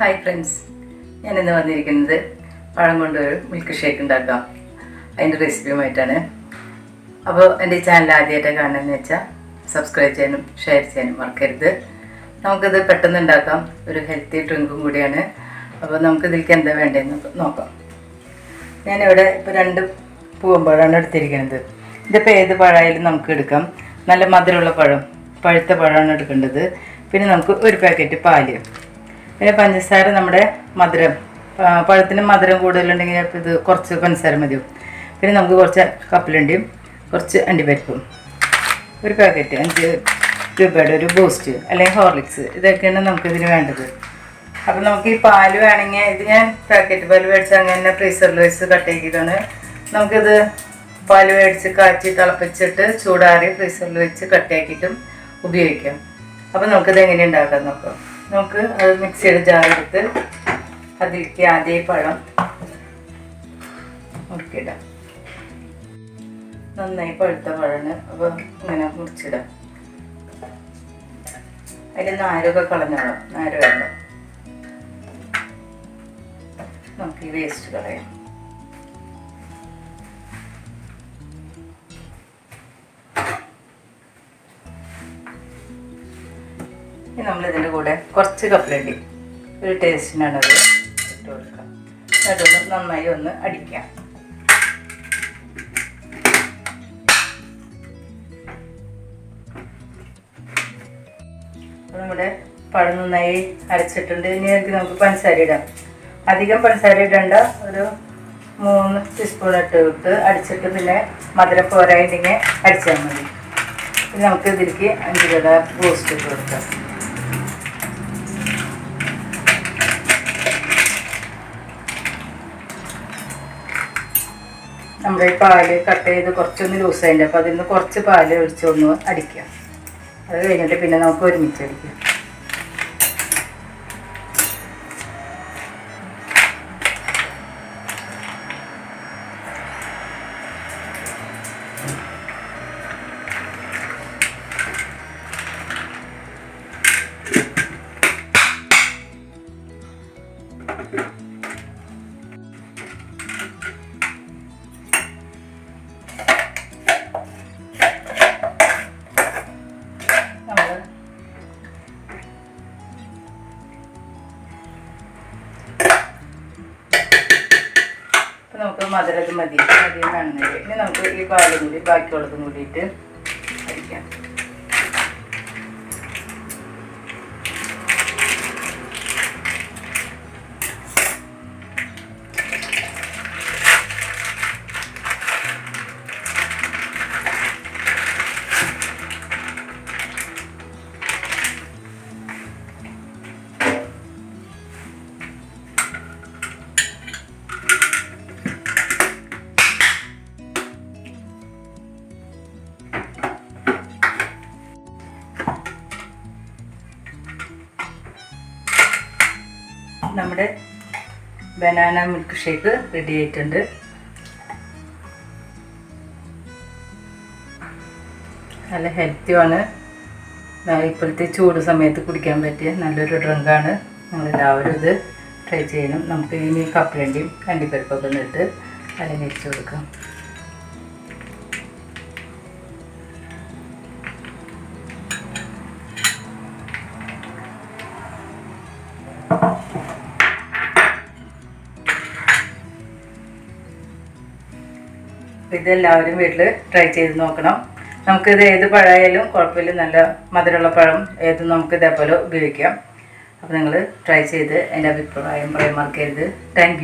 Hi friends ഞാൻ ഇന്ന് വന്നിരിക്കുന്നത് പഴം കൊണ്ടൊരു മിൽക്ക് ഷേക്ക് ഉണ്ടാക്കാം. അതിന്റെ റെസിപ്പിയുമായിട്ടാണ് അപ്പോൾ എന്റെ ചാനൽ ആദ്യമായിട്ട് കാണണമെന്ന് വെച്ചാൽ സബ്സ്ക്രൈബ് ചെയ്യാനും ഷെയർ ചെയ്യാനും മറക്കരുത്. നമുക്കിത് പെട്ടെന്ന് ഉണ്ടാക്കാം. ഒരു ഹെൽത്തി ഡ്രിങ്കും കൂടിയാണ്. അപ്പോൾ നമുക്ക് ഇതിലേക്ക് എന്താ വേണ്ടതെന്ന് നോക്കാം. ഞാനിവിടെ ഇപ്പോൾ രണ്ട് പൂവമ്പഴമാണ് എടുത്തിരിക്കുന്നത്. ഇതിപ്പോൾ ഏത് പഴമായാലും നമുക്ക് എടുക്കാം. നല്ല മധുരമുള്ള പഴം പഴുത്ത പഴമാണ് എടുക്കേണ്ടത്. പിന്നെ നമുക്ക് ഒരു പാക്കറ്റ് പാൽ. പിന്നെ പഞ്ചസാര നമ്മുടെ മധുരം. പഴത്തിന് മധുരം കൂടുതലുണ്ടെങ്കിൽ ഇത് കുറച്ച് പഞ്ചസാര മതിയും പിന്നെ നമുക്ക് കുറച്ച് കപ്പലണ്ടിയും കുറച്ച് അണ്ടിപ്പരിപ്പും. ഒരു പാക്കറ്റ് അഞ്ച് രൂപയുടെ ഒരു ബൂസ്റ്റ് അല്ലെങ്കിൽ ഹോർലിക്സ് ഇതൊക്കെയാണ് നമുക്കിതിന് വേണ്ടത്. അപ്പം നമുക്ക് ഈ പാൽ വേണമെങ്കിൽ ഇത് ഞാൻ പാക്കറ്റ് പാൽ മേടിച്ച് അങ്ങനെ ഫ്രീസറിൽ വെച്ച് കട്ട് കട്ടയാക്കിയതാണ് നമുക്കിത് പാൽ മേടിച്ച് കാച്ചി തിളപ്പിച്ചിട്ട് ചൂടാറി ഫ്രീസറിൽ വെച്ച് കട്ടയാക്കിയിട്ടും ഉപയോഗിക്കാം. അപ്പം നമുക്കിത് എങ്ങനെ ഉണ്ടാക്കാം നോക്കാം. നമുക്ക് അത് മിക്സിയുടെ ജാറെടുത്ത് അതിലേക്ക് ആദ്യ പഴം മുറുക്കിയിടാം. നന്നായി പഴുത്ത പഴമാണ് അപ്പോൾ ഇങ്ങനെ മുറിച്ചിടാം. അതിൽ നാരൊക്കെ കളഞ്ഞോളാം. നാര് നമുക്ക് ഈ വേസ്റ്റ് കളയാം. ഇനി നമ്മൾ ഇതിന്റെ കൂടെ കുറച്ച് കപ്പലണ്ടി ഒരു ടേസ്റ്റിനാണത് ഇട്ട് കൊടുക്കുക. അതൊന്ന് നന്നായി ഒന്ന് അടിക്കാം നമ്മുടെ പഴം നന്നായി അരച്ചിട്ടുണ്ട്. ഇനി എനിക്ക് നമുക്ക് പഞ്ചസാര ഇടാം. അധികം പഞ്ചസാര ഇടണ്ട. ഒരു മൂന്ന് ടീസ്പൂൺ ഇട്ട് ഇട്ട് അടിച്ചിട്ട് പിന്നെ മധുരം പോരായിട്ടുണ്ടെങ്കിൽ അടിച്ചാൽ മതി. നമുക്ക് ഇതിലേക്ക് അഞ്ച് കട ബൂസ്റ്റ് ഇട്ട് കൊടുക്കാം. ഈ പാൽ കട്ട് ചെയ്ത് കുറച്ചൊന്ന് ലൂസ് അതിന്റെ അപ്പോൾ അതിൽ നിന്ന് കുറച്ച് പാൽ ഒഴിച്ചൊന്ന് അടിക്കുക. അത് കഴിഞ്ഞിട്ട് പിന്നെ നമുക്ക് ഒരുമിച്ച് അടിക്കാം. നമുക്ക് മധുരത് മതി. മതി നന്നായി ഇനി നമുക്ക് ഈ പാലും കൂടി ബാക്കിയുള്ളതും കൂടിയിട്ട് അടിക്കാം. നമ്മുടെ ബനാന മിൽക്ക് ഷേക്ക് റെഡി ആയിട്ടുണ്ട്. നല്ല ഹെൽത്തിയുമാണ് ഇപ്പോഴത്തെ ചൂട് സമയത്ത് കുടിക്കാൻ പറ്റിയ നല്ലൊരു ഡ്രിങ്കാണ് നമ്മളെല്ലാവരും ഇത് ട്രൈ ചെയ്യണം. നമുക്ക് ഇനി കപ്പലണ്ടിയും കണ്ടിപ്പരിപ്പൊക്കെ ഒന്നിട്ട് അലങ്കരിച്ചു കൊടുക്കാം ഇതെല്ലാവരും വീട്ടിൽ ട്രൈ ചെയ്ത് നോക്കണം. നമുക്കിത് ഏത് പഴമായാലും കുഴപ്പമില്ല. നല്ല മധുരമുള്ള പഴം ഏതും നമുക്ക് ഇതേപോലെ ഉപയോഗിക്കാം. അപ്പോൾ നിങ്ങൾ ട്രൈ ചെയ്ത് എന്റെ അഭിപ്രായം പറയാൻ മറക്കരുത്. താങ്ക്